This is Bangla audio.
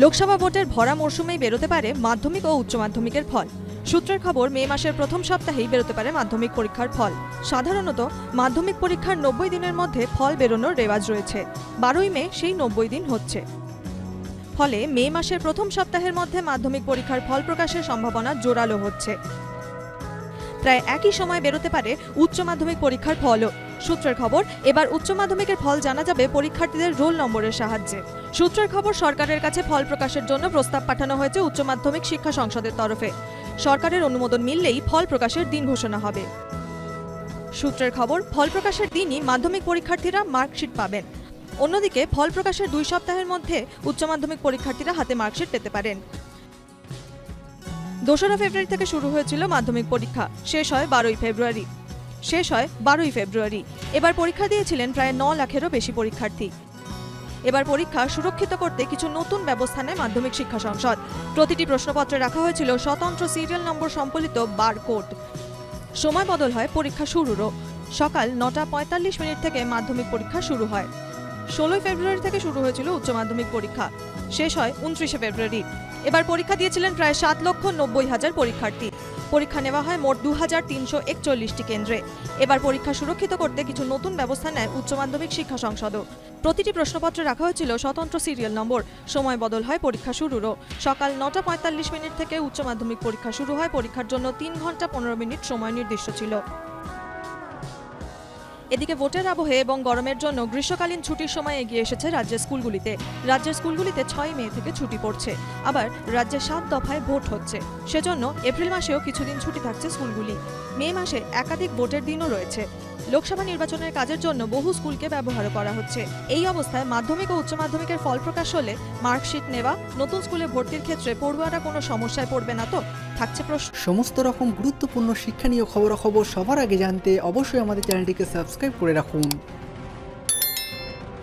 লোকসভা ভোটের ভরা মরশুমেই বেরোতে পারে মাধ্যমিক ও উচ্চ মাধ্যমিকের ফল। সূত্রের খবর, মে মাসের প্রথম সপ্তাহেই বেরোতে পারে মাধ্যমিক পরীক্ষার ফল। সাধারণত মাধ্যমিক পরীক্ষার নব্বই দিনের মধ্যে ফল বেরোনোর রেওয়াজ রয়েছে। বারোই মে সেই নব্বই দিন হচ্ছে। ফলে মে মাসের প্রথম সপ্তাহের মধ্যে মাধ্যমিক পরীক্ষার ফল প্রকাশের সম্ভাবনা জোরালো হচ্ছে। প্রায় একই সময় বেরোতে পারে উচ্চ মাধ্যমিক পরীক্ষার ফলও। সূত্রের খবর, এবার উচ্চ মাধ্যমিকের ফল জানা যাবে পরীক্ষার্থীদের রোল নম্বরের সাহায্যে। সূত্রের খবর, সরকারের কাছে ফল প্রকাশের জন্য প্রস্তাব পাঠানো হয়েছে উচ্চ মাধ্যমিক শিক্ষা সংসদের তরফে। সরকারের অনুমোদন মিললেই ফল প্রকাশের দিন ঘোষণা হবে। সূত্রের খবর, ফল প্রকাশের দিনই মাধ্যমিক পরীক্ষার্থীরা মার্কশিট পাবেন। অন্যদিকে, ফল প্রকাশের দুই সপ্তাহের মধ্যে উচ্চ মাধ্যমিক পরীক্ষার্থীরা হাতে মার্কশিট পেতে পারেন। দোসরা ফেব্রুয়ারি থেকে শুরু হয়েছিল মাধ্যমিক পরীক্ষা। শেষ হয় বারোই ফেব্রুয়ারি। শেষ হয় বারোই ফেব্রুয়ারি। এবার পরীক্ষা দিয়েছিলেন প্রায় ন লাখেরও বেশি পরীক্ষার্থী। এবার পরীক্ষা সুরক্ষিত করতে কিছু নতুন ব্যবস্থা নেয় মাধ্যমিক শিক্ষা সংসদ। প্রতিটি প্রশ্নপত্রে রাখা হয়েছিল স্বতন্ত্র সিরিয়াল নম্বর সম্বলিত বারকোড সময় বদল হয় পরীক্ষা শুরুরও। সকাল নটা পঁয়তাল্লিশ মিনিট থেকে মাধ্যমিক পরীক্ষা শুরু হয়। ষোলোই ফেব্রুয়ারি থেকে শুরু হয়েছিল উচ্চ মাধ্যমিক পরীক্ষা। শেষ হয় উনত্রিশে ফেব্রুয়ারি। এবার পরীক্ষা দিয়েছিলেন প্রায় সাত লক্ষ নব্বই হাজার পরীক্ষার্থী। পরীক্ষা নেওয়া হয় মোট দু একচল্লিশটি কেন্দ্রে। এবার পরীক্ষা সুরক্ষিত করতে কিছু নতুন ব্যবস্থা নেয় উচ্চ মাধ্যমিক শিক্ষা সংসদও। প্রতিটি প্রশ্নপত্রে রাখা হয়েছিল স্বতন্ত্র সিরিয়াল নম্বর। সময় বদল হয় পরীক্ষা শুরুরও। সকাল নটা পঁয়তাল্লিশ মিনিট থেকে উচ্চ মাধ্যমিক পরীক্ষা শুরু হয়। পরীক্ষার জন্য তিন ঘণ্টা পনেরো মিনিট সময় নির্দিষ্ট ছিল। এদিকে ভোটের আবহে এবং গরমের জন্য গ্রীষ্মকালীন ছুটির সময় এগিয়ে এসেছে রাজ্যের স্কুলগুলিতে। রাজ্যের স্কুলগুলিতে ছয় মে থেকে ছুটি পড়ছে। আবার রাজ্যে সাত দফায় ভোট হচ্ছে। সেজন্য এপ্রিল মাসেও কিছুদিন ছুটি থাকছে স্কুলগুলি। মে মাসে একাধিক ভোটের দিনও রয়েছে। লোকসভা নির্বাচনের কাজের জন্য বহু স্কুলকে ব্যবহার করা হচ্ছে। এই অবস্থায় মাধ্যমিক ও উচ্চ মাধ্যমিকের ফল প্রকাশ হলে মার্কশিট নেওয়া, নতুন স্কুলে ভর্তির ক্ষেত্রে পড়ুয়ারা কোনো সমস্যায় পড়বে না তো? থাকছে প্রশ্ন। সমস্ত রকম গুরুত্বপূর্ণ শিক্ষা নিয়ে খবরাখবর সবার আগে জানতে অবশ্যই আমাদের চ্যানেলটিকে সাবস্ক্রাইব করে রাখুন।